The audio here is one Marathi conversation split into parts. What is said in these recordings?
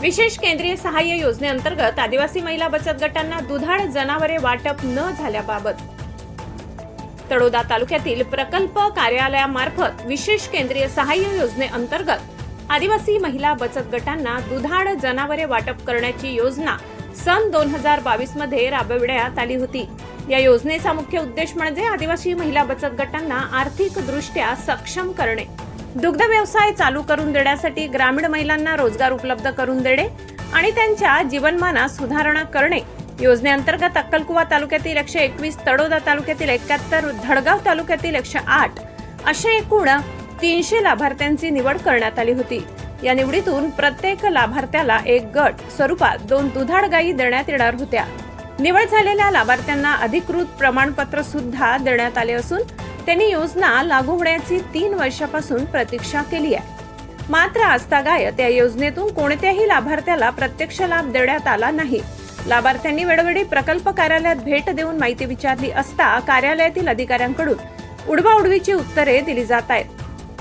विशेष केंद्रीय सहाय्य योजनेअंतर्गत आदिवासी महिला बचत गटांना दुधाळ जनावरे वाटप न झाल्याबाबत. तळोदा तालुक्यातील प्रकल्प कार्यालयामार्फत विशेष केंद्रीय सहाय्य योजनेअंतर्गत आदिवासी महिला बचत गटांना दुधाळ जनावरे वाटप करण्याची योजना सन दोन हजार बावीसमध्ये राबविण्यात आली होती. या योजनेचा मुख्य उद्देश म्हणजे आदिवासी महिला बचत गटांना आर्थिकदृष्ट्या सक्षम करणे. दुग्ध व्यवसाय चालू करून देण्यासाठी ग्रामीण महिलांना रोजगार उपलब्ध करून देणे आणि त्यांच्या जीवनमानात सुधारणा करणे. योजनेअंतर्गत अक्कलकुवा तालुक्यातील एकशे एकवीस तडोदा तालुक्यातील एकाहत्तर धडगाव तालुक्यातील एकशे आठ अशा एकूण तीनशे लाभार्थ्यांची निवड करण्यात आली होती. या निवडीतून प्रत्येक लाभार्थ्याला एक गट स्वरूपात दोन दुधाळ गायी देण्यात येणार होत्या. निवड झालेल्या लाभार्थ्यांना अधिकृत प्रमाणपत्र सुद्धा देण्यात आले असून त्यांनी योजना लागू होण्याची तीन वर्षापासून प्रतीक्षा केली आहे. मात्र आजतागायत या योजनेतून कोणत्याही लाभार्थ्याला प्रत्यक्ष लाभ देण्यात आला नाही. लाभार्थ्यांनी वेळोवेळी प्रकल्प कार्यालयात भेट देऊन माहिती विचारली असता कार्यालयातील अधिकाऱ्यांकडून उडवाउडवीची उत्तरे दिली जात आहेत.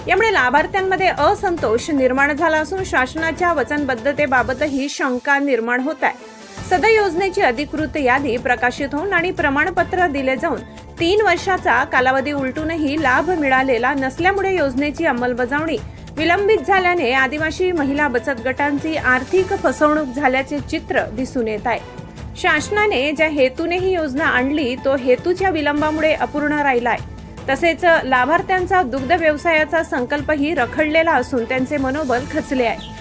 यामुळे लाभार्थ्यांमध्ये असंतोष निर्माण झाला असून शासनाच्या वचनबद्धतेबाबतही शंका निर्माण होत आहे. सदर योजनेची अधिकृत यादी प्रकाशित होऊन आणि प्रमाणपत्र दिले जाऊन तीन वर्षाचा कालावधी उलटूनही लाभ मिळालेला नसल्यामुळे योजनेची अंमलबजावणी विलंबित झाल्याने आदिवासी महिला बचत गटांची आर्थिक फसवणूक झाल्याचे चित्र दिसून येत आहे. शासनाने ज्या हेतूने ही योजना आणली तो हेतूच्या विलंबामुळे अपूर्ण राहिलाय. तसेच लाभार्थ्यांचा दुग्ध व्यवसायाचा संकल्पही रखडलेला असून त्यांचे मनोबल खचले आहे.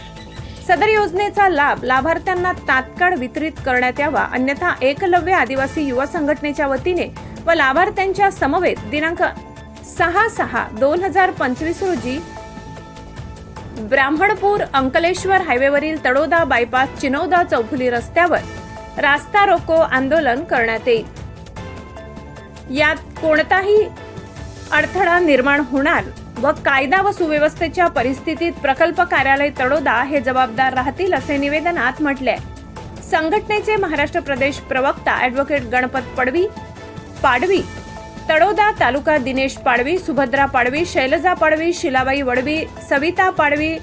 सदर योजनेचा लाभ लाभार्थ्यांना तात्काळ वितरित करण्यात यावा अन्यथा एकलव्य आदिवासी युवा संघटनेच्या वतीने व लाभार्थ्यांच्या समवेत दिनांक सहा सहा दोन हजार पंचवीस रोजी ब्राह्मणपूर अंकलेश्वर हायवेवरील तडोदा बायपास चिनोदा चौफुली रस्त्यावर रास्ता रोको आंदोलन करण्यात येईल. यात कोणताही अडथळा निर्माण होणार व कायदा व सुव्यवस्थेच्या परिस्थितीत प्रकल्प कार्यालय तडोदा हे जबाबदार राहतील असे निवेदनात म्हटले आहे. संघटनेचे महाराष्ट्र प्रदेश प्रवक्ता ॲडव्होकेट गणपत पडवी पाडवी तडोदा तालुका दिनेश पाडवी सुभद्रा पाडवी शैलजा पाडवी शिलाबाई वडवी सविता पाडवी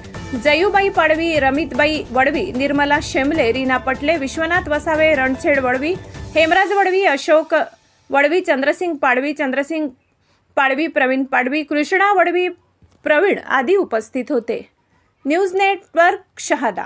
जयूबाई पाडवी रमितबाई वडवी निर्मला शेमले रीना पटले विश्वनाथ वसावे रणछेड वडवी हेमराज वडवी अशोक वडवी चंद्रसिंग पाडवी चंद्रसिंग पाडवी प्रवीण पाडवी कृष्णा वडवी प्रवीण आदी उपस्थित होते. News network Shahada.